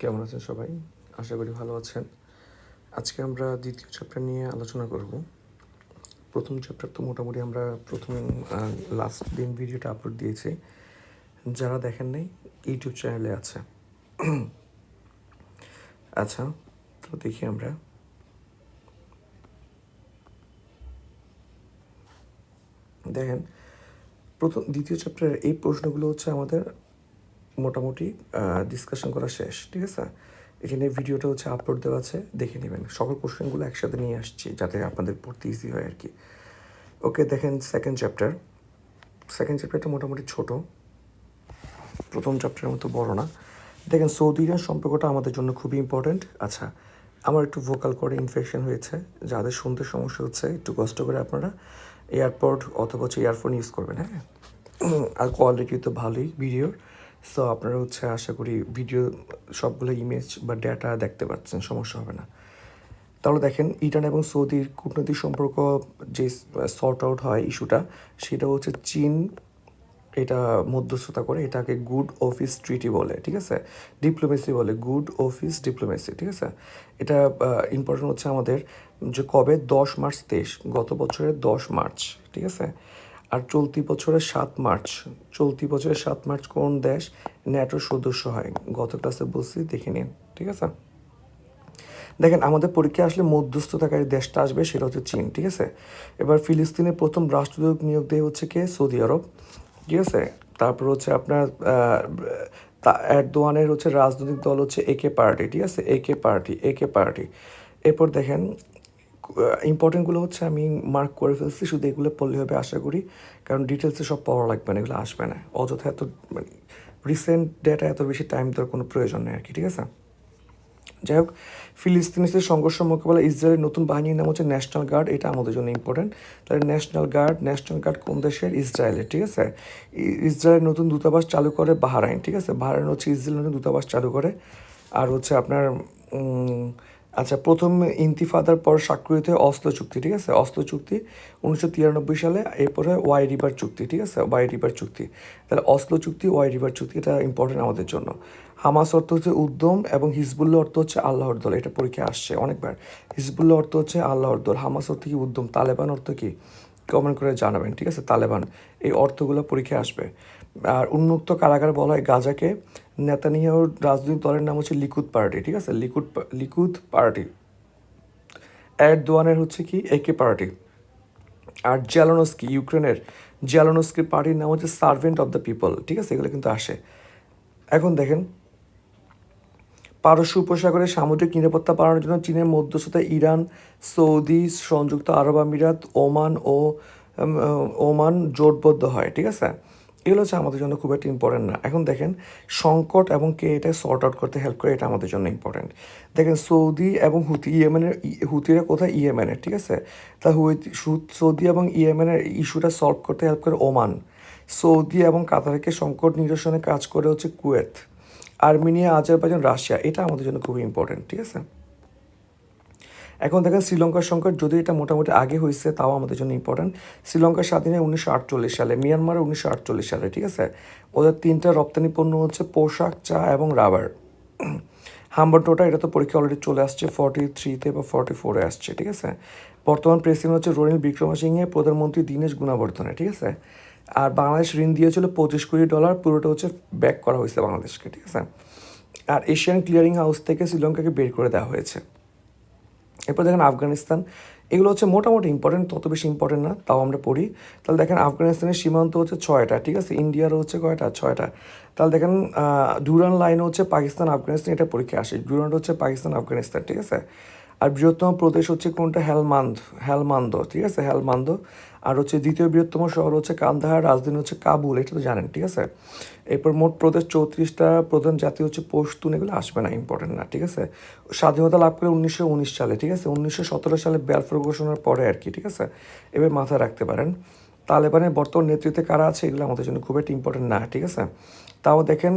কেমন আছেন সবাই? আশা করি ভালো আছেন। আজকে আমরা দ্বিতীয় চ্যাপ্টার নিয়ে আলোচনা করব। প্রথম চ্যাপ্টার তো মোটামুটি আমরা প্রথম লাস্ট দিন ভিডিওটা আপলোড দিয়েছি। যারা দেখেন নাই, ইউটিউব চ্যানেলে আছে। আচ্ছা তো দেখি আমরা। দেখেন, প্রথম, দ্বিতীয় চ্যাপ্টারের এই প্রশ্নগুলো হচ্ছে আমাদের মোটামুটি ডিসকাশন করা শেষ, ঠিক আছে? এখানে ভিডিওটা হচ্ছে আপলোড দেওয়া আছে, দেখে নেবেন। সকল কোশ্চেনগুলো একসাথে নিয়ে আসছি, যাতে আপনাদের পড়তে ইজি হয় আর কি। ওকে দেখেন সেকেন্ড চ্যাপ্টার সেকেন্ড চ্যাপ্টারটা মোটামুটি ছোট। প্রথম চ্যাপ্টারের মতো বড় না। দেখেন, সৌদি ইরান সম্পর্কটা আমাদের জন্য খুবই ইম্পর্ট্যান্ট আচ্ছা আমার একটু ভোকাল করে ইনফেকশন হয়েছে। যাদের শুনতে সমস্যা হচ্ছে, একটু কষ্ট করে আপনারা এয়ারপড অথবা হচ্ছে ইয়ারফোন ইউজ করবেন হ্যাঁ? আর কোয়ালিটি তো ভালোই ভিডিওর সো আপনারা হচ্ছে আশা করি ভিডিও সবগুলো ইমেজ বা ডেটা দেখতে পাচ্ছেন, সমস্যা হবে না। তাহলে দেখেন, ইরান এবং সৌদির কূটনৈতিক সম্পর্ক যে সর্ট আউট হয় ইস্যুটা সেটা হচ্ছে চীন, এটা মধ্যস্থতা করে এটাকে গুড অফিস ট্রিটি বলে, ঠিক আছে? ডিপ্লোমেসি বলে গুড অফিস ডিপ্লোমেসি ঠিক আছে? এটা ইম্পর্টেন্ট হচ্ছে আমাদের যে কবে? দশ মার্চ তেইশ, গত বছরের দশ মার্চ, ঠিক আছে? আর চলতি বছরের সাত মার্চ, চলতি বছরের সাত মার্চ কোন দেশ ন্যাটোর সদস্য হয়? গত ক্লাসে বলছি, দেখে নিন, ঠিক আছে? দেখেন, আমাদের পরীক্ষা আসলে মধ্যস্থতাকারী দেশটা আসবে, সেটা হচ্ছে চীন, ঠিক আছে? এবার ফিলিস্তিনের প্রথম রাষ্ট্রদূত নিয়োগ দেয় হচ্ছে কে? সৌদি আরব, ঠিক আছে? তারপর হচ্ছে আপনার এরদোয়ানের হচ্ছে রাজনৈতিক দল হচ্ছে একে পার্টি, ঠিক আছে? একে পার্টি একে পার্টি। এরপর দেখেন ইম্পর্টেন্টগুলো হচ্ছে আমি মার্ক করে ফেলছি, শুধু এগুলো পড়লে হবে আশা করি। কারণ ডিটেলসে সব পড়া লাগবে না, এগুলো আসবে না। অযথা এত মানে রিসেন্ট ডেটা এত বেশি টাইম দেওয়ার কোনো প্রয়োজন নেই আর কি, ঠিক আছে? যাই হোক ফিলিস্তিনিসের সংঘর্ষ মোকাবেলা ইসরায়েলের নতুন বাহিনীর নাম হচ্ছে ন্যাশনাল গার্ড এটা আমাদের জন্য ইম্পর্টেন্ট তাহলে ন্যাশনাল গার্ড ন্যাশনাল গার্ড কোন দেশের? ইসরায়েলের, ঠিক আছে? ইসরায়েলের নতুন দূতাবাস চালু করে বাহারাইন, ঠিক আছে? বাহারাইন হচ্ছে ইসরায়েল নতুন দূতাবাস চালু করে। আর হচ্ছে আপনার আচ্ছা প্রথম ইন্তিফাদার পর স্বাক্ষরিত হয় অস্ত্র চুক্তি, ঠিক আছে? অস্ত্র চুক্তি উনিশশো তিরানব্বই সালে, এরপরে ওয়াই রিভার চুক্তি, ঠিক আছে? ওয়াই রিভার চুক্তি। তাহলে অস্ত্র চুক্তি, ওয়াই রিভার চুক্তি, এটা ইম্পর্টেন্ট আমাদের জন্য। হামাস অর্থ হচ্ছে উদ্যম এবং হিজবুল্লাহ অর্থ হচ্ছে আল্লাহর দল, এটা পরীক্ষা আসছে অনেকবার। হিজবুল্লাহ অর্থ হচ্ছে আল্লাহর দল, হামাস অর্থ কি উদ্যম, তালেবান অর্থ কি? কমেন্ট করে জানাবেন, ঠিক আছে? তালেবান, এই অর্থগুলো পরীক্ষায় আসবে। আর উন্মুক্ত কারাগার বলা হয় গাজাকে। নেতানিয়াহুর রাজনৈতিক দলের নাম হচ্ছে লিকুদ পার্টি, ঠিক আছে? Likud Likud party. এরদোয়ানের হচ্ছে কি? একে পার্টি। আর জ্যালোনস্কি, ইউক্রেনের জ্যালোনস্কির পার্টির নাম হচ্ছে সার্ভেন্ট অফ দ্য পিপল, ঠিক আছে? এগুলো কিন্তু আসে। এখন দেখেন, পারস্য উপসাগরে সামুদ্রিক নিরাপত্তা বাড়ানোর জন্য চীনের মধ্যস্থতায় ইরান, সৌদি, সংযুক্ত আরব আমিরাত, ওমান ও ওমান জোটবদ্ধ হয়, ঠিক আছে? এগুলো হচ্ছে আমাদের জন্য খুব একটা ইম্পর্টেন্ট না। এখন দেখেন, সংকট এবং কে এটা সর্ট আউট করতে হেল্প করে, এটা আমাদের জন্য ইম্পর্টেন্ট দেখেন, সৌদি এবং হুতি, ইয়েমেনের হুতিরা কোথায়? ইয়েমেনের, ঠিক আছে? তা সৌদি এবং ইয়েমেনের ইস্যুটা সলভ করতে হেল্প করে ওমান। সৌদি এবং কাতারকে সংকট নিরসনে কাজ করে হচ্ছে কুয়েত, আর্মেনিয়া, আজারবাইজান, রাশিয়া, এটা আমাদের জন্য খুবই ইম্পর্টেন্ট ঠিক আছে? এখন দেখেন শ্রীলঙ্কার সংকট, যদি এটা মোটামুটি আগে হয়েছে তাও আমাদের জন্য ইম্পর্টেন্ট শ্রীলঙ্কার স্বাধীন উনিশশো আটচল্লিশ সালে, মিয়ানমারে উনিশশো আটচল্লিশ সালে, ঠিক আছে? ওদের তিনটা রপ্তানি পণ্য হচ্ছে পোশাক, চা এবং রাবার। হাম্বারটোটা এটা তো পরীক্ষা অলরেডি চলে আসছে ফর্টি থ্রিতে বা ফর্টি ফোরে আসছে, ঠিক আছে? বর্তমান প্রেসিডেন্ট হচ্ছে রনিল বিক্রমাসিংহে, প্রধানমন্ত্রী দীনেশ গুণাবর্ধনে, ঠিক আছে? আর বাংলাদেশ ঋণ দিয়েছিল পঁচিশ কোটি ডলার, পুরোটা হচ্ছে ব্যাক করা হয়েছে বাংলাদেশকে, ঠিক আছে? আর এশিয়ান ক্লিয়ারিং হাউস থেকে শ্রীলঙ্কাকে বের করে দেওয়া হয়েছে। এরপর দেখেন আফগানিস্তান। এগুলো হচ্ছে মোটামুটি ইম্পর্টেন্ট তত বেশি ইম্পর্টেন্ট না, তাও আমরা পড়ি। তাহলে দেখেন আফগানিস্তানের সীমান্ত হচ্ছে ছয়টা, ঠিক আছে? ইন্ডিয়ারও হচ্ছে কয়টা? ছয়টা। তাহলে দেখেন ডুরান লাইন হচ্ছে পাকিস্তান, আফগানিস্তান, এটা পরীক্ষা আসে। ডুরান হচ্ছে পাকিস্তান, আফগানিস্তান, ঠিক আছে? আর বৃহত্তম প্রদেশ হচ্ছে কোনটা? হেলমান্দ হেলমান্দ, ঠিক আছে? হেলমান্দ। আর হচ্ছে দ্বিতীয় বৃহত্তম শহর হচ্ছে কান্দাহার, রাজধানী হচ্ছে কাবুল, এটা তো জানেন, ঠিক আছে? এরপর মোট প্রদেশ চৌত্রিশটা, প্রধান জাতি হচ্ছে পশতুন, এগুলো আসবে না ইম্পর্টেন্ট না, ঠিক আছে? স্বাধীনতা লাভ করে উনিশশো উনিশ সালে, ঠিক আছে? উনিশশো সতেরো সালে ব্যালফোর ঘোষণার পরে আর কি, ঠিক আছে? এবার মাথায় রাখতে পারেন। তালেবানের বর্তমান নেতৃত্বে কারা আছে, এগুলো আমাদের জন্য খুব একটা ইম্পর্টেন্ট না, ঠিক আছে? তাও দেখেন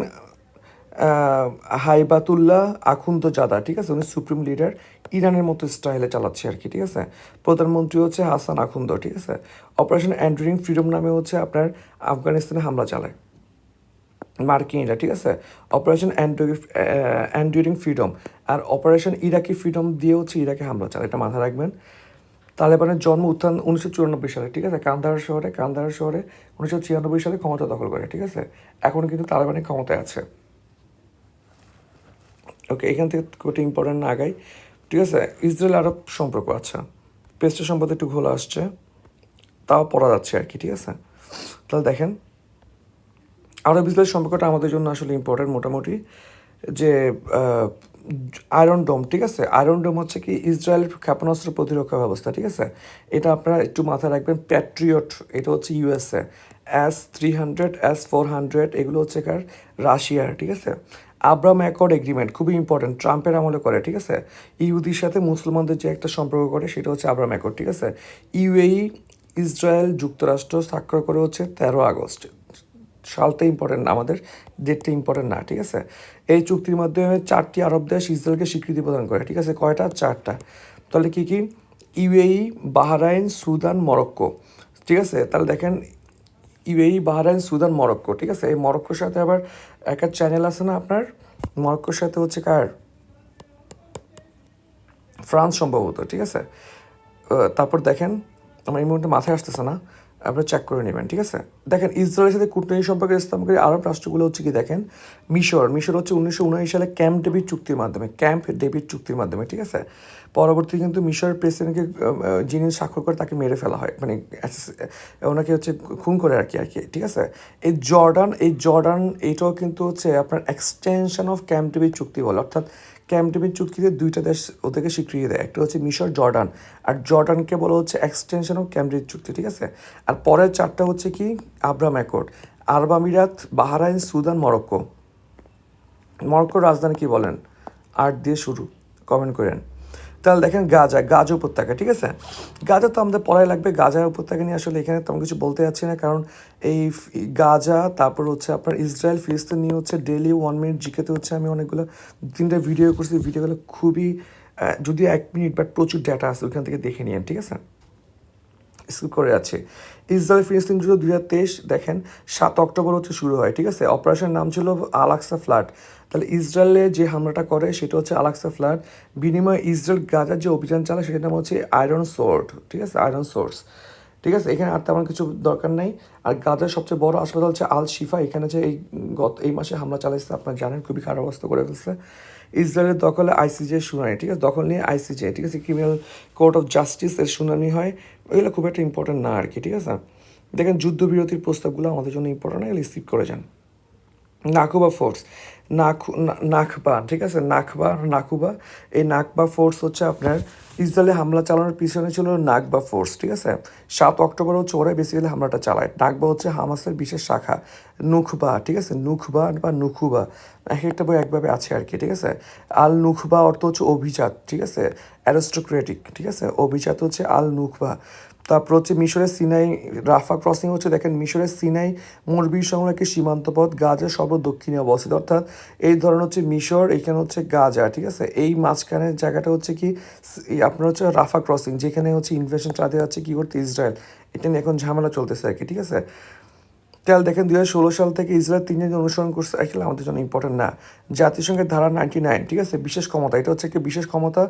হাইবাতুল্লাহ আখুন্দ জাদা ঠিক আছে? উনি সুপ্রিম লিডার ইরানের মতো স্টাইলে চালাচ্ছে আর কি, ঠিক আছে? প্রধানমন্ত্রী হচ্ছে হাসান আখুন্দ, ঠিক আছে? অপারেশন অ্যান্ড্রিং ফ্রিডম নামে হচ্ছে আপনার আফগানিস্তানে হামলা চালায়। মার্কিন এটা ঠিক আছে? অপারেশন অ্যান্ডুরিং ফ্রিডম আর অপারেশন ইরাকি ফ্রিডম দিয়ে হচ্ছে ইরাকে হামলা চালায়। এটা মাথায় রাখবেন। তালেবানের জন্ম উত্থান উনিশশো চুরানব্বই সালে, ঠিক আছে? কান্দাহার শহরে কান্দাহার শহরে উনিশশো ছিয়ানব্বই সালে ক্ষমতা দখল করে, ঠিক আছে? এখন কিন্তু তালেবানের ক্ষমতায় আছে। ওকে, এখান থেকে খুব ইম্পর্টেন্ট আগাই। ঠিক আছে? ইসরায়েল আরব সম্পর্ক আচ্ছা পেস্টের সম্পর্কে একটু ঘোলা আসছে। তাও পড়া যাচ্ছে আর কি, ঠিক আছে? তাহলে দেখেন আরব ইসরায়েল সম্পর্কটা আমাদের জন্য আসলে ইম্পর্টেন্ট মোটামুটি যে আয়রন ডোম ঠিক আছে? আয়রন ডোম হচ্ছে কি ইসরায়েলের ক্ষেপণাস্ত্র প্রতিরক্ষা ব্যবস্থা, ঠিক আছে? এটা আপনারা একটু মাথায় রাখবেন প্যাট্রিয়ট এটা হচ্ছে USA S three hundred S four hundred এগুলো হচ্ছে কার? রাশিয়ার, ঠিক আছে? আব্রাম অ্যাকর্ড এগ্রিমেন্ট খুবই ইম্পর্টেন্ট ট্রাম্পের আমলে করে, ঠিক আছে? ইহুদির সাথে মুসলমানদের যে একটা সম্পর্ক করে, সেটা হচ্ছে আব্রাম অ্যাকর্ড ঠিক আছে? ইউএই ইসরায়েল যুক্তরাষ্ট্র স্বাক্ষর করে হচ্ছে তেরো আগস্ট। সালটা ইম্পর্টেন্ট না আমাদের ডেটটা ইম্পর্টেন্ট না, ঠিক আছে? এই চুক্তির মাধ্যমে চারটি আরব দেশ ইসরায়েলকে স্বীকৃতি প্রদান করে, ঠিক আছে? কয়টা? চারটা। তাহলে কী কী? ইউএই, বাহরাইন, সুদান, মরক্কো, ঠিক আছে? তাহলে দেখেন ইউএই, বাহরাইন, সুদান, মরক্কো, ঠিক আছে? এই মরক্কোর সাথে আবার একটা চ্যানেল আছে না আপনার? মরক্কোর সাথে হচ্ছে কার? ফ্রান্স সম্ভবত, ঠিক আছে? তারপর দেখেন, আমার এই মুহূর্তে মাথায় আসতেছে না। আপনারা চেক করে নেবেন, ঠিক আছে? দেখেন, ইসরায়েলের সাথে কূটনৈতিক সম্পর্কে ইসলামকারী আরব রাষ্ট্রগুলো হচ্ছে কি দেখেন? মিশর মিশর হচ্ছে উনিশশো উনআশি সালে ক্যাম্প ডেভিড চুক্তির মাধ্যমে, ক্যাম্প ডেভিড চুক্তির মাধ্যমে, ঠিক আছে? পরবর্তী কিন্তু মিশর প্রেসিডেন্টকে যিনি স্বাক্ষর করে তাকে মেরে ফেলা হয় মানে ওনাকে হচ্ছে খুন করে আর কি আর কি, ঠিক আছে? এই জর্ডান এই জর্ডান এইটাও কিন্তু হচ্ছে আপনার এক্সটেনশন অফ ক্যাম্প ডেভিড চুক্তি বলে, অর্থাৎ ক্যাম্প ডেভিড চুক্তিতে দুইটা দেশ ওদেরকে স্বীকৃতি দেয়। একটা হচ্ছে মিশর, জর্ডান। আর জর্ডানকে বলা হচ্ছে এক্সটেনশন অফ ক্যাম্প ডেভিড চুক্তি, ঠিক আছে? আর পরের চারটা হচ্ছে কি? Abram accord. আরব আমিরাত, বাহারাইন, সুদান, মরক্কো। মরক্কোর রাজধানী কি বলেন? আর্ট দিয়ে শুরু। কমেন্ট করেন। তাহলে দেখেন গাজা গাজা উপত্যকা, ঠিক আছে? গাজা তো আমাদের পড়াই লাগবে। গাজা উপত্যকা নিয়ে আসলে এখানে তেমন কিছু বলতে যাচ্ছি না, কারণ এই গাজা, তারপর হচ্ছে আপনার ইসরায়েল, ফিলিস্তিন নিয়ে হচ্ছে ডেলি ওয়ান মিনিট জিকেতে হচ্ছে আমি অনেকগুলো, তিনটে ভিডিও করছি। ভিডিওগুলো খুবই যদি এক মিনিট বাট প্রচুর ডেটা আছে, ওখান থেকে দেখে নিন ঠিক আছে? স্কিপ করে আছে। ইসরায়েল ফিলিস্তিন যুদ্ধ দুই হাজার তেইশ, দেখেন, সাত অক্টোবর হচ্ছে শুরু হয়, ঠিক আছে? অপারেশনের নাম ছিল আলাক্সা ফ্লাড তাহলে ইসরায়েলে যে হামলাটা করে, সেটা হচ্ছে আলাক্সা ফ্লাড বিনিময়ে ইসরায়েল গাজার যে অভিযান চালায়, সেটার নাম হচ্ছে আয়রন সোর্ড ঠিক আছে? আয়রন সোর্স ঠিক আছে? এখানে আর তেমন কিছু দরকার নাই। আর গাজার সবচেয়ে বড় হাসপাতাল হচ্ছে আল শিফা এখানে যে এই গত এই মাসে হামলা চালাইছে, আপনারা জানেন, খুবই খারাপ অবস্থা করে ফেলছে। ইসরায়েলের দখলে আইসিজে শুনানি, ঠিক আছে? দখল নিয়ে আইসিজে, ঠিক আছে? ক্রিমিনাল কোর্ট অফ জাস্টিসের শুনানি হয়। ওইগুলো খুব একটা ইম্পর্টেন্ট না আর কি, ঠিক আছে? দেখেন, যুদ্ধবিরতির প্রস্তাবগুলো আমাদের জন্য ইম্পর্টেন্ট এগুলো স্কিপ করে যান। নাকুবা ফোর্স নাকু না- নাকবা, ঠিক আছে? নাকবা, নাকুবা। এই নাকবা ফোর্স হচ্ছে আপনার ইসরায়েলে হামলা চালানোর পিছনে ছিল নাকবা ফোর্স ঠিক আছে? সাত অক্টোবর হচ্ছে ওরাই বেসিক্যালি হামলাটা চালায়। নাকবা হচ্ছে হামাসের বিশেষ শাখা, নুখবা, ঠিক আছে? নুখবা বা নুখুবা এক একটা বই একভাবে আছে আর কি, ঠিক আছে? আল নুখবা অর্থ হচ্ছে অভিজাত, ঠিক আছে? অ্যারিস্টোক্রেটিক ঠিক আছে? অভিজাত হচ্ছে আল নুখবা তারপর হচ্ছে মিশরের সিনাই, রাফা ক্রসিং হচ্ছে, দেখেন মিশরের সিনাই মুরবিসহ একটি সীমান্ত পথ গাজা সর্ব দক্ষিণে অবস্থিত। অর্থাৎ এই ধরনের হচ্ছে মিশর, এখানে হচ্ছে গাজা, ঠিক আছে? এই মাঝখানের জায়গাটা হচ্ছে কি আপনার হচ্ছে রাফা ক্রসিং যেখানে হচ্ছে ইনভেশন চালাতে যাচ্ছে কী করতে ইসরায়েল। এটা নিয়ে এখন ঝামেলা চলতেছে আর কি, ঠিক আছে? তাহলে দেখেন দুই হাজার ষোলো সাল থেকে ইসরায়েল তিনজন অনুসরণ করছে। আসলে আমাদের জন্য ইম্পর্টেন্ট না। জাতিসংঘের ধারা নাইনটি নাইন ঠিক আছে? বিশেষ ক্ষমতা। এটা হচ্ছে একটি বিশেষ ক্ষমতা?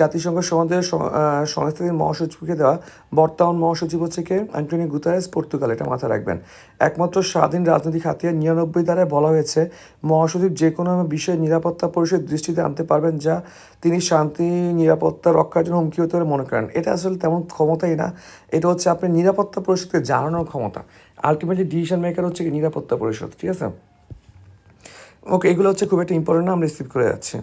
জাতিসংঘ সমাজের সংস্থাটির মহাসচিবকে দেওয়া। বর্তমান মহাসচিব হচ্ছে কে? Antony Guterres, Portugal. এটা মাথায় রাখবেন। একমাত্র স্বাধীন রাজনৈতিক হাতিয়ার নিরানব্বই ধারায় বলা হয়েছে, মহাসচিব যে কোনো বিষয়ে নিরাপত্তা পরিষদ দৃষ্টিতে আনতে পারবেন যা তিনি শান্তি, নিরাপত্তা রক্ষার জন্য হুমকি হতে পারে মনে করেন। এটা আসলে তেমন ক্ষমতাই না। এটা হচ্ছে আপনি নিরাপত্তা পরিষদকে জানানোর ক্ষমতা। আলটিমেটলি ডিসিশন মেকার হচ্ছে কি নিরাপত্তা পরিষদ, ঠিক আছে? ওকে এগুলো হচ্ছে খুব একটা ইম্পর্টেন্ট না আমরা রিসিভ করে যাচ্ছি।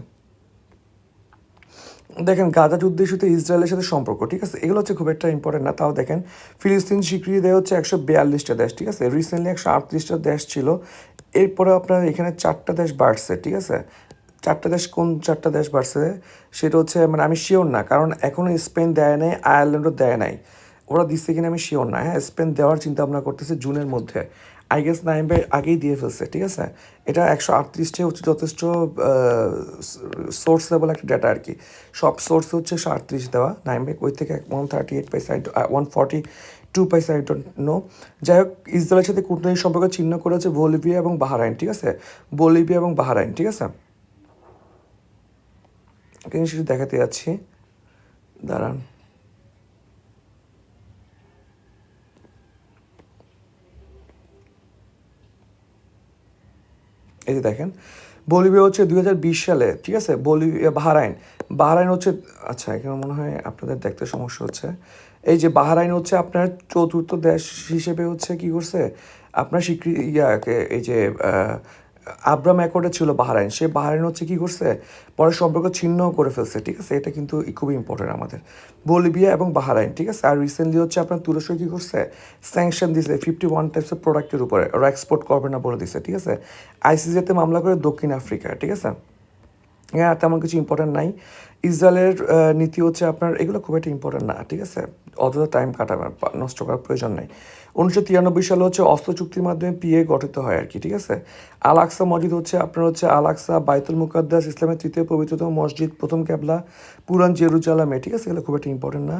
দেখেন, গাজা যুদ্ধ ইস্যুতে ইসরায়েলের সাথে সম্পর্ক, ঠিক আছে? এগুলো হচ্ছে খুব একটা ইম্পর্টেন্ট না। তাও দেখেন, ফিলিস্তিন স্বীকৃতি দেয় হচ্ছে একশো বিয়াল্লিশটা দেশ, ঠিক আছে? রিসেন্টলি একশো আটত্রিশটা দেশ ছিল। এরপরে আপনার এখানে চারটা দেশ বাড়ছে, ঠিক আছে? চারটা দেশ কোন চারটা দেশ বাড়ছে? সেটা হচ্ছে মানে আমি শিওর না, কারণ এখনও স্পেন দেয় নাই, আয়ারল্যান্ডও দেয় নাই। ওরা দিচ্ছে কিনা আমি শিওর না। হ্যাঁ স্পেন দেওয়ার চিন্তা ভাবনা করতেছে জুনের মধ্যে। আই গেস নাইমবে আগেই দিয়ে ফেলছে, ঠিক আছে? এটা একশো আটত্রিশটা হচ্ছে যথেষ্ট সোর্স লেভেল একটা ডেটা আর কি। সব সোর্স হচ্ছে একশো আটত্রিশ দেওয়া। নাইমবেক ওই থেকে? ওয়ান থার্টি এইট পাই সাইড ওয়ান ফর্টি টু পয়সা আই ডোন্ট নো যাই হোক, ইসরায়েলের সাথে কূটনৈতিক সম্পর্ক চিহ্ন করেছে বলিভিয়া এবং বাহারাইন, ঠিক আছে? বলিভিয়া এবং বাহারাইন, ঠিক আছে? সেটা দেখাতে যাচ্ছি। দাঁড়ান। এই যে দেখেন, বলিভিয়া হচ্ছে দুই হাজার বিশ সালে, ঠিক আছে? বলিভিয়া, বাহারাইন। বাহারাইন হচ্ছে আচ্ছা এখানে মনে হয় আপনাদের দেখতে সমস্যা হচ্ছে। এই যে বাহারাইন হচ্ছে আপনার চতুর্থ দেশ হিসেবে হচ্ছে কি করছে? আপনার স্বীকৃতি ইয়াকে এই যে আব্রাম অ্যাকর্ডে ছিল বাহারাইন। সে বাহারাইন হচ্ছে কী করছে? পরে সম্পর্ক ছিন্ন করে ফেলছে, ঠিক আছে? এটা কিন্তু খুবই ইম্পর্টেন্ট আমাদের। বলিভিয়া এবং বাহারাইন, ঠিক আছে? আর রিসেন্টলি হচ্ছে আপনার তুরস্ক কী করছে? স্যাংশন দিছে ফিফটি ওয়ান টাইপসের প্রোডাক্টের উপরে। ওরা এক্সপোর্ট করবে না বলে দিছে, ঠিক আছে? আইসিসিতে মামলা করে দক্ষিণ আফ্রিকা, ঠিক আছে? হ্যাঁ তেমন কিছু ইম্পর্টেন্ট নাই। ইসরায়েলের নীতি হচ্ছে আপনার, এগুলো খুব একটা ইম্পর্টেন্ট না, ঠিক আছে? অতটা টাইম কাটাবার নষ্ট করার প্রয়োজন নেই। উনিশশো তিরানব্বই সালে হচ্ছে অস্ত্র চুক্তির মাধ্যমে পিএ গঠিত হয় আর কি, ঠিক আছে? আল আকসা মসজিদ হচ্ছে আপনার হচ্ছে আল আকসা বাইতুল মুকাদ্দাস ইসলামের তৃতীয় পবিত্রতম মসজিদ, প্রথম ক্যাবলা, পুরান জেরুজালামে, ঠিক আছে? এগুলো খুব একটা ইম্পর্টেন্ট না।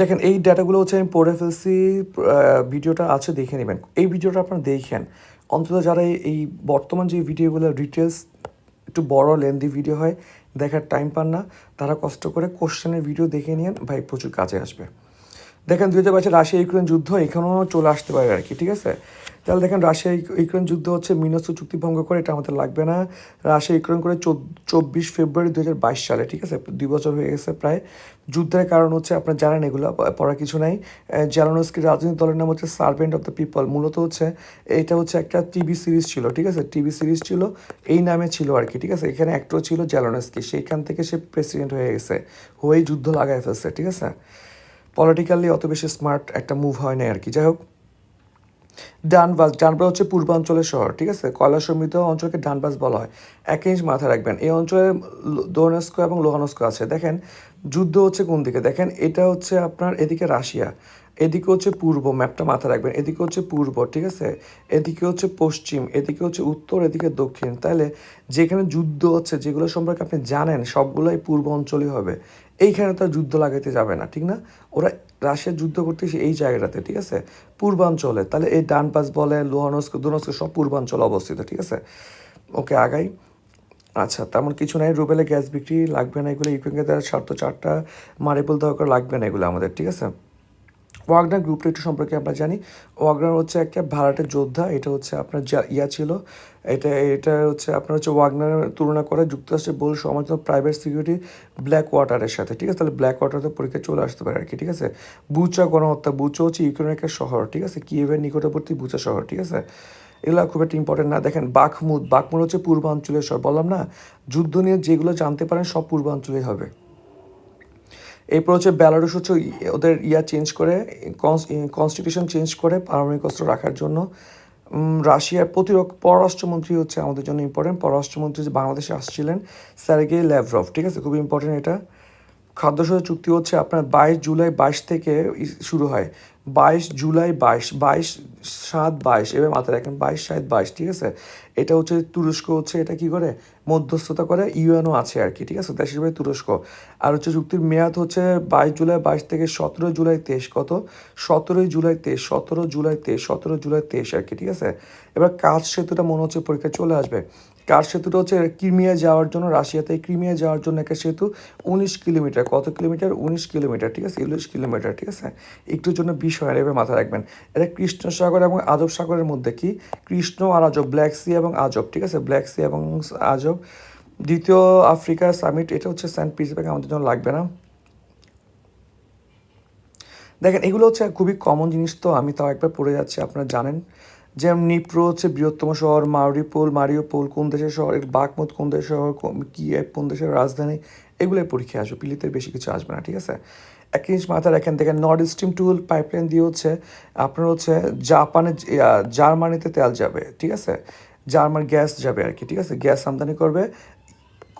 দেখেন, এই ডাটাগুলো হচ্ছে আমি পড়ে ফেলছি ভিডিওটা আছে, দেখে নেবেন। এই ভিডিওটা আপনারা দেখেন। অন্তত যারা এই বর্তমান যে ভিডিওগুলো ডিটেলস একটু বড় লেন্দি ভিডিও হয়, দেখার টাইম পান না। তারা কষ্ট করে কোশ্চেনের ভিডিও দেখে নিন ভাই প্রচুর কাজে আসবে। দেখেন দুই হাজার বাইশে রাশিয়া ইউক্রেন যুদ্ধ এখানেও চলে আসতে পারে আর কি, ঠিক আছে? তাহলে দেখেন রাশিয়া ইউক- ইউক্রেন যুদ্ধ হচ্ছে মিনস্ত চুক্তি ভঙ্গ করে, এটা আমাদের লাগবে না। রাশিয়া ইউক্রেন করে চব্বিশ ফেব্রুয়ারি দু হাজার বাইশ সালে, ঠিক আছে? দুই বছর হয়ে গেছে প্রায়। যুদ্ধের কারণ হচ্ছে আপনার জানেন এগুলো, প- পড়ার কিছু নাই। জ্যালানস্কি রাজনৈতিক দলের নাম হচ্ছে সার্ভেন্ট অফ দ্য পিপল। মূলত হচ্ছে, এটা হচ্ছে একটা টিভি সিরিজ ছিল, ঠিক আছে? টিভি সিরিজ ছিল, এই নামে ছিল আর কি, ঠিক আছে? এখানে অ্যাক্টর ছিল জ্যালানস্কি সেইখান থেকে সে প্রেসিডেন্ট হয়ে গেছে, হয়েই যুদ্ধ লাগায় ফেলছে, ঠিক আছে? পলিটিক্যালি অত বেশি স্মার্ট একটা মুভ হয় না আর কি। যাই হোক ডানবাস ডানবাস হচ্ছে পূর্বাঞ্চলের শহর, ঠিক আছে? কয়লা সমৃদ্ধ অঞ্চলকে ডানবাস বলা হয়। এক ইঞ্চ মাথায় রাখবেন। এই অঞ্চলে দোনেস্কো এবং লোহানস্কো আছে। দেখেন, যুদ্ধ হচ্ছে কোন দিকে? দেখেন, এটা হচ্ছে আপনার এদিকে রাশিয়া, এদিকে হচ্ছে পূর্ব ম্যাপটা মাথায় রাখবেন। এদিকে হচ্ছে পূর্ব, ঠিক আছে? এদিকে হচ্ছে পশ্চিম, এদিকে হচ্ছে উত্তর, এদিকে দক্ষিণ। তাহলে যেখানে যুদ্ধ হচ্ছে, যেগুলো সম্পর্কে আপনি জানেন, সবগুলোই পূর্ব অঞ্চলই হবে। এইখানে তো যুদ্ধ লাগাইতে যাবে না, ঠিক না? ওরা রাশিয়া যুদ্ধ করতে করতেছে এই জায়গাটাতে, ঠিক আছে? পূর্বাঞ্চলে, তাহলে এই ডানপাস বলে লোহানস্ক, দুনস্ক, সব পূর্বাঞ্চলে অবস্থিত, ঠিক আছে? ওকে, আগাই। আচ্ছা তেমন কিছু নাই, রুবেলে গ্যাস বিক্রি লাগবে না এগুলো, ইউক্রেনকে দেওয়ার স্বার্থ চারটা মারিবল দেওয়া করে লাগবে না এগুলো আমাদের, ঠিক আছে? ওয়াগনার গ্রুপটা একটু সম্পর্কে আমরা জানি। ওয়াগনার হচ্ছে একটা ভাড়াটের যোদ্ধা, এটা হচ্ছে আপনার যা, ইয়া ছিল। এটা এটা হচ্ছে আপনার হচ্ছে ওয়াগনারের তুলনা করে যুক্তরাষ্ট্রের বহু সমালোচনা প্রাইভেট সিকিউরিটি ব্ল্যাক ওয়াটারের সাথে, ঠিক আছে? তাহলে ব্ল্যাক ওয়াটারতে পরীক্ষা চলে আসতে পারে আর কি, ঠিক আছে? বুচা গণহত্যা, বুচা হচ্ছে ইউক্রেনের একটা শহর, ঠিক আছে? কিয়েভের নিকটবর্তী বুচা শহর, ঠিক আছে? এগুলো খুব একটা ইম্পর্টেন্ট না। দেখেন, বাখমুদ বাখমুদ হচ্ছে পূর্বাঞ্চলের শহর, বললাম না? যুদ্ধ নিয়ে যেগুলো জানতে পারেন সব পূর্বাঞ্চলেই হবে। এরপর হচ্ছে বেলারুস হচ্ছে ওদের ইয়া চেঞ্জ করে কনস্টিটিউশন চেঞ্জ করে পারমাণবিক অস্ত্র রাখার জন্য। রাশিয়ার প্রতিরক্ষ পররাষ্ট্রমন্ত্রী হচ্ছে আমাদের জন্য ইম্পর্টেন্ট পররাষ্ট্রমন্ত্রী যে বাংলাদেশে আসছিলেন স্যারগে ল্যাভরভ ঠিক আছে? খুব ইম্পর্টেন্ট এটা। খাদ্যশস্য চুক্তি হচ্ছে আপনার বাইশ জুলাই বাইশ থেকে শুরু হয়। বাইশ জুলাই বাইশ বাইশ সাত বাইশ এবার মাথায় রাখেন, বাইশ সাত বাইশ, ঠিক আছে? এটা হচ্ছে তুরস্ক হচ্ছে, এটা কি করে? মধ্যস্থতা করে ইউএনও আছে আর কি, ঠিক আছে? দেশের বাইরে তুরস্ক। আর হচ্ছে চুক্তির মেয়াদ হচ্ছে বাইশ জুলাই, বাইশ থেকে সতেরো জুলাই, তেইশ কত? সতেরোই জুলাই, তেইশ, সতেরো জুলাই, তেইশ সতেরো জুলাই, তেইশ আর কি, ঠিক আছে? এবার কাজ সেতুটা মনে হচ্ছে পরীক্ষা চলে আসবে। কার সেতুটা হচ্ছে ক্রিমিয়া যাওয়ার জন্য রাশিয়াতে, ক্রিমিয়া যাওয়ার জন্য একটা সেতু উনিশ কিলোমিটার। কত কিলোমিটার? উনিশ কিলোমিটার, ঠিক আছে? উনিশ কিলোমিটার, ঠিক আছে? একটুর জন্য বিষ হয় এভাবে মাথায় রাখবেন। এটা কৃষ্ণ সাগর এবং আজব সাগরের মধ্যে কি? কৃষ্ণ আর আজব ব্ল্যাক সি এবং আজব, ঠিক আছে? ব্ল্যাক সি এবং আজব। দ্বিতীয় আফ্রিকা সামিট এটা হচ্ছে সেন্ট পিটসবার্গ আমাদের জন্য লাগবে না। দেখেন, এগুলো হচ্ছে খুবই কমন জিনিস তো, আমি তাও একবার পড়ে যাচ্ছি, আপনারা জানেন। যেমন নিপ্রো হচ্ছে বৃহত্তম শহর, মারিপোল, মারিওপোল কোন দেশের শহর, এর বাকমত কোন দেশের শহর, কি কোন দেশের রাজধানী, এগুলোই পরীক্ষা আসবে। পিলিতে বেশি কিছু আসবে না, ঠিক আছে? এক ইঞ্চ মাথায় রাখেন দেখেন নর্থ স্ট্রিম টুল পাইপলাইন দিয়ে হচ্ছে আপনার হচ্ছে জাপানে জার্মানিতে তেল যাবে, ঠিক আছে? জার্মান গ্যাস যাবে আর কি, ঠিক আছে? গ্যাস আমদানি করবে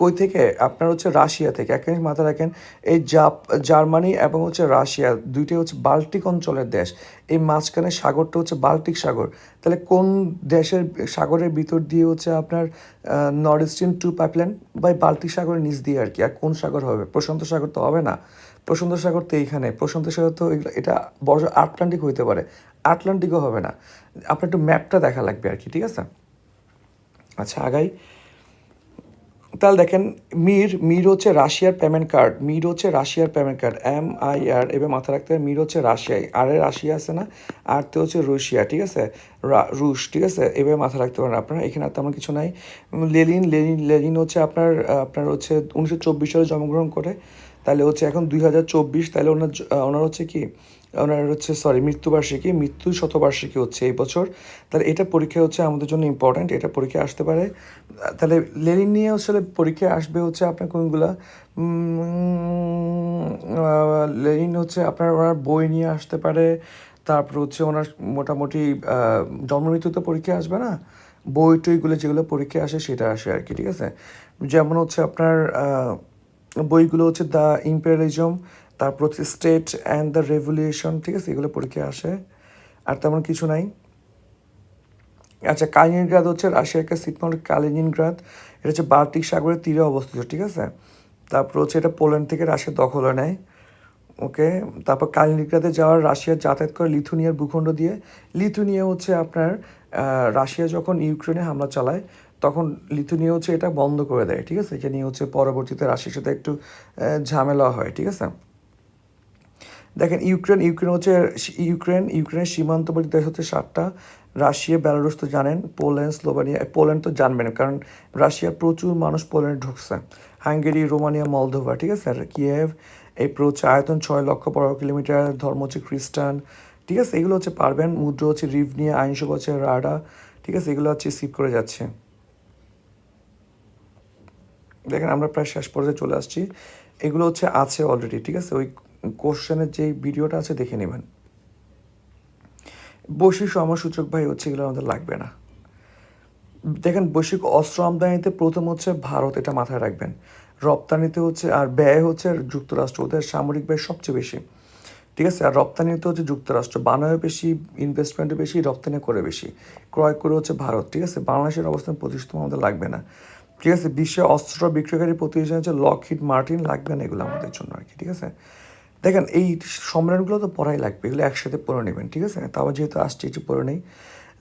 কই থেকে? আপনার হচ্ছে রাশিয়া থেকে। এক জিনিস মাথায় রাখেন, এই জাপ, জার্মানি এবং হচ্ছে রাশিয়া দুইটাই হচ্ছে বাল্টিক অঞ্চলের দেশ। এই মাঝখানে সাগরটা হচ্ছে বাল্টিক সাগর। তাহলে কোন দেশের সাগরের ভিতর দিয়ে হচ্ছে আপনার নর্থ ইস্টার্ন টু পাইপলাইন বা বাল্টিক সাগরের নিচ দিয়ে আর কি? আর কোন সাগর হবে? প্রশান্ত সাগর তো হবে না। প্রশান্ত সাগর তো এইখানে। প্রশান্ত সাগর তো এটা বড় আটলান্টিক হইতে পারে। আটলান্টিকও হবে না। আপনার একটু ম্যাপটা দেখা লাগবে আর কি, ঠিক আছে? আচ্ছা আগাই। তাহলে দেখেন, মির মির হচ্ছে রাশিয়ার পেমেন্ট কার্ড মির হচ্ছে রাশিয়ার payment card M I R এবার মাথা রাখতে হবে, মির হচ্ছে রাশিয়ায় আর এ রাশিয়া আছে না, আর তো হচ্ছে রুশিয়া, ঠিক আছে? রুশ, ঠিক আছে? এভাবে মাথা রাখতে পারেন আপনারা, এখানে আর তেমন কিছু নাই। লেলিন লেনিন লেনিন হচ্ছে আপনার আপনার হচ্ছে উনিশশো চব্বিশ সালে জন্মগ্রহণ করে, তাহলে হচ্ছে এখন দুই হাজার চব্বিশ, তাহলে ওনার ওনার হচ্ছে কি ওনার হচ্ছে সরি মৃত্যুবার্ষিকী মৃত্যু শতবার্ষিকী হচ্ছে এই বছর। তাহলে এটা পরীক্ষা হচ্ছে আমাদের জন্য ইম্পর্ট্যান্ট এটা পরীক্ষা আসতে পারে। তাহলে লেনিন নিয়ে আসলে পরীক্ষা আসবে হচ্ছে আপনার কোনগুলা? লেনিন হচ্ছে আপনার ওনার বই নিয়ে আসতে পারে। তারপর হচ্ছে ওনার মোটামুটি আহ, জন্ম মৃত্যুতে পরীক্ষা আসবে না? বই টইগুলো যেগুলো পরীক্ষা আসে সেটা আসে আর কি ঠিক আছে? যেমন হচ্ছে আপনার বইগুলো হচ্ছে দ্য ইম্পেরিয়ালিজম তারপর হচ্ছে স্টেট অ্যান্ড দ্য রেভলিউশন ঠিক আছে? এগুলো পরীক্ষায় আসে। আর তেমন কিছু নাই। আচ্ছা কালিনিনগ্রাদ হচ্ছে রাশিয়ার একটা সিটমল কালিনিনগ্রাদ এটা হচ্ছে বাল্টিক সাগরের তীরে অবস্থিত, ঠিক আছে? তারপর হচ্ছে এটা পোল্যান্ড থেকে রাশিয়া দখলে নেয় ওকে? তারপর কালিনিনগ্রাদে যাওয়ার রাশিয়া যাতায়াত করে লিথুনিয়ার ভূখণ্ড দিয়ে। লিথুনিয়া হচ্ছে আপনার রাশিয়া যখন ইউক্রেনে হামলা চালায়, তখন লিথুনিয়া হচ্ছে এটা বন্ধ করে দেয়, ঠিক আছে? এটা নিয়ে হচ্ছে পরবর্তীতে রাশিয়ার সাথে একটু ঝামেলা হয়, ঠিক আছে? দেখেন, ইউক্রেন ইউক্রেন হচ্ছে ইউক্রেন, ইউক্রেনের সীমান্তবর্তী দেশ হচ্ছে সাতটা। রাশিয়া বেলারুস তো জানেন, পোল্যান্ড, স্লোভানিয়া পোল্যান্ড তো জানবেন, কারণ রাশিয়ার প্রচুর মানুষ পোল্যান্ডে ঢুকছে। হাঙ্গেরি, রোমানিয়া, মলদোভা, ঠিক আছে? আর কিয়েভ এই হচ্ছে আয়তন ছয় লক্ষ পনেরো কিলোমিটার, ধর্ম হচ্ছে খ্রিস্টান, ঠিক আছে? এগুলো হচ্ছে পারবেন, মুদ্রা হচ্ছে রিভনিয়া আইনসভা হচ্ছে রাডা, ঠিক আছে? এগুলো হচ্ছে সিপ করে যাচ্ছে। দেখেন, আমরা প্রায় শেষ পর্যায়ে চলে আসছি। এগুলো হচ্ছে আছে অলরেডি ঠিক আছে? ওই কোশ্চেনের যে ভিডিওটা আছে, দেখে নেবেন। বৈশ্বিক সমসূচক ভাই হচ্ছে এগুলো আমাদের লাগবে না। দেখেন, বৈশ্বিক অস্ত্র আমদানিতে প্রথম হচ্ছে ভারত, এটা মাথায় রাখবেন। রপ্তানিতে হচ্ছে আর ব্যয় হচ্ছে যুক্তরাষ্ট্র, ওদের সামরিক ব্যয় সবচেয়ে বেশি। ঠিক আছে? আর রপ্তানিতে হচ্ছে যুক্তরাষ্ট্র বানায় বেশি ইনভেস্টমেন্টে বেশি, রপ্তানি করে বেশি। ক্রয় করে হচ্ছে ভারত, ঠিক আছে? বাংলাদেশের অবস্থান প্রতিষ্ঠিত আমাদের লাগবে না। ঠিক আছে? বিশ্বে অস্ত্র বিক্রয়কারী প্রতিষ্ঠান হচ্ছে লকহিড মার্টিন লাগবে না এগুলো আমাদের জন্য আর কি, ঠিক আছে? দেখেন, এই সম্মেলনগুলো তো পড়াই লাগবে, এগুলো একসাথে পড়ে নেবেন, ঠিক আছে? তাও যেহেতু আসছে, একটু পড়ে নেই।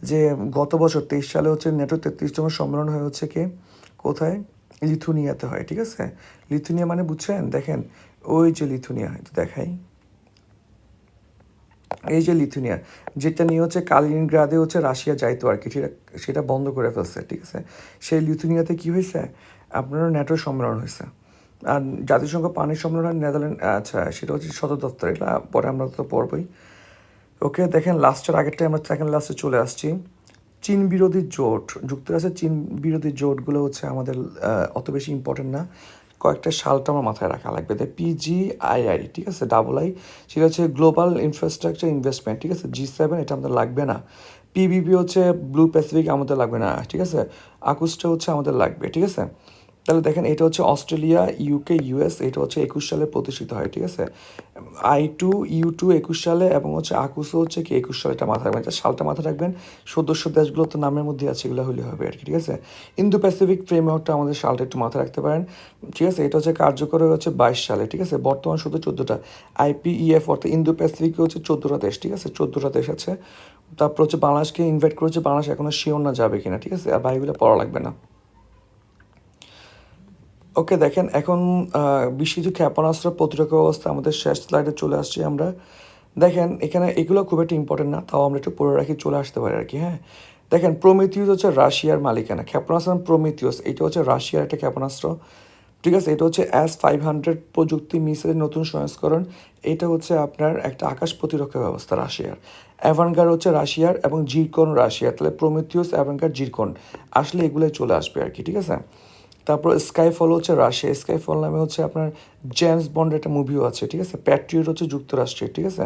যে গত বছর তেইশ সালে হচ্ছে নেটো তেত্রিশতম সম্মেলন হয়ে হচ্ছে কি? কোথায়? লিথুনিয়াতে হয়, ঠিক আছে? লিথুনিয়া মানে বুঝছেন? দেখেন, ওই যে লিথুনিয়া দেখাই। এই যে লিথুনিয়া, যেটা নিয়ে হচ্ছে কালিনগ্রাদে হচ্ছে রাশিয়া যাইতো আর কি সেটা সেটা বন্ধ করে ফেলছে, ঠিক আছে? সেই লিথুনিয়াতে কি হয়েছে? আপনার ন্যাটোর সম্মেলন হয়েছে। আর জাতিসংঘ পানি সম্মেলন নেদারল্যান্ড আচ্ছা সেটা হচ্ছে সদর দপ্তর, এটা পরে আমরা তো পড়বই। ওকে, দেখেন লাস্টের আগেরটাই আমরা সেকেন্ড লাস্টে চলে আসছি। চীন বিরোধী জোট যুক্তরাষ্ট্রের চীন বিরোধী জোটগুলো হচ্ছে আমাদের অত বেশি ইম্পর্টেন্ট না। কয়েকটা সালটা আমার মাথায় রাখা লাগবে। তাই পিজিআইআই ঠিক আছে ডাবল আই সেটা হচ্ছে গ্লোবাল ইনফ্রাস্ট্রাকচার ইনভেস্টমেন্ট ঠিক আছে জি সেভেন এটা আমাদের লাগবে না। পিবিপি হচ্ছে ব্লু প্যাসিফিক আমাদের লাগবে না, ঠিক আছে আকুসটা হচ্ছে আমাদের লাগবে, ঠিক আছে। তাহলে দেখেন, এটা হচ্ছে অস্ট্রেলিয়া ইউকে ইউএস এটা হচ্ছে একুশ সালে প্রতিষ্ঠিত হয়, ঠিক আছে? আই টু ইউ টু একুশ সালে এবং হচ্ছে আকুসও হচ্ছে কি একুশ সালে এটা মাথায় রাখবেন সালটা মাথায় রাখবেন। সদস্য দেশগুলো তো নামের মধ্যে আছে, এগুলো হলে হবে আর কি, ঠিক আছে? ইন্দো প্যাসিফিক ফ্রেমওয়ার্কটা আমাদের সালটা একটু মাথায় রাখতে পারেন, ঠিক আছে? এটা হচ্ছে কার্যকর হচ্ছে বাইশ সালে, ঠিক আছে? বর্তমান শুধু চোদ্দোটা আইপিইএফ অর্থাৎ ইন্দো প্যাসিফিক হচ্ছে চোদ্দোটা দেশ, ঠিক আছে? চোদ্দোটা দেশ আছে। তারপর হচ্ছে বাংলাদেশকে ইনভাইট করেছে, বাংলাদেশ এখনও শিওর না যাবে কিনা, ঠিক আছে? আর বাইগুলো পড়া লাগবে না। ওকে দেখেন এখন আহ, বিশ্বজিৎ ক্ষেপণাস্ত্র প্রতিরক্ষা ব্যবস্থা আমাদের শেষ স্লাইডে চলে আসছি আমরা। দেখেন এখানে এগুলো খুব একটা ইম্পর্টেন্ট না তাও আমরা একটু পড়ে রাখি চলে আসতে পারি আর কি হ্যাঁ? দেখেন প্রমিথিউস হচ্ছে রাশিয়ার মালিকানা। ক্ষেপণাস্ত্র প্রমিথিউস এটা হচ্ছে রাশিয়ার একটা ক্ষেপণাস্ত্র। ঠিক আছে এটা হচ্ছে অ্যাস ফাইভ হান্ড্রেড প্রযুক্তি মিসাইলের নতুন সংস্করণ। এটা হচ্ছে আপনার একটা আকাশ প্রতিরক্ষা ব্যবস্থা রাশিয়ার। অ্যাভানগার হচ্ছে রাশিয়ার এবং জিরকন রাশিয়ার। তাহলে প্রমিথিউস অ্যাভানগার জিরকন আসলে এগুলোই চলে আসবে আর কি ঠিক আছে? তারপর স্কাইফল হচ্ছে রাশিয়া। স্কাইফল নামে হচ্ছে আপনার জেমস বন্ডের একটা মুভিও আছে, ঠিক আছে? প্যাট্রিয়ট হচ্ছে যুক্তরাষ্ট্রের, ঠিক আছে?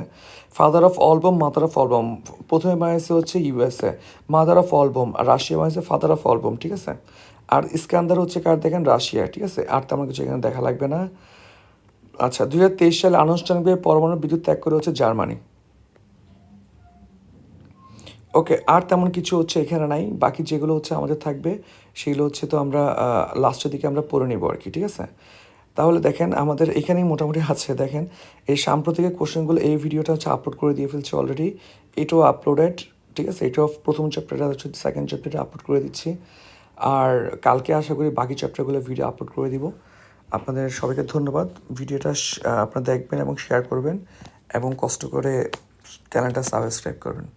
Father of all bomb mother of all bomb প্রথমে বানিয়েছে হচ্ছে USA mother of all bomb R Russia বানিয়েছে ফাদার অফ অলবম ঠিক আছে? আর ইস্কান্দার হচ্ছে কার দেখেন? রাশিয়া, ঠিক আছে? আর তেমন কিছু এখানে দেখা লাগবে না। আচ্ছা দুই হাজার তেইশ সালে আনুষ্ঠানিকভাবে পরমাণু বিদ্যুৎ ত্যাগ করে হচ্ছে জার্মানি। ওকে আর তেমন কিছু হচ্ছে এখানে নাই। বাকি যেগুলো হচ্ছে আমাদের থাকবে, সেগুলো হচ্ছে তো আমরা লাস্টের দিকে আমরা পড়ে নেব আর কি, ঠিক আছে? তাহলে দেখেন, আমাদের এখানেই মোটামুটি আছে, দেখেন। এই সাম্প্রতিক কোশ্চেনগুলো এই ভিডিওটা হচ্ছে আপলোড করে দিয়ে ফেলছি অলরেডি এটাও আপলোডেড ঠিক আছে? এটাও প্রথম চ্যাপ্টারটা হচ্ছে সেকেন্ড চ্যাপ্টারটা আপলোড করে দিচ্ছি। আর কালকে আশা করি বাকি চ্যাপ্টারগুলো ভিডিও আপলোড করে দিব। আপনাদের সবাইকে ধন্যবাদ। ভিডিওটা আপনারা দেখবেন এবং শেয়ার করবেন এবং কষ্ট করে চ্যানেলটা সাবস্ক্রাইব করবেন।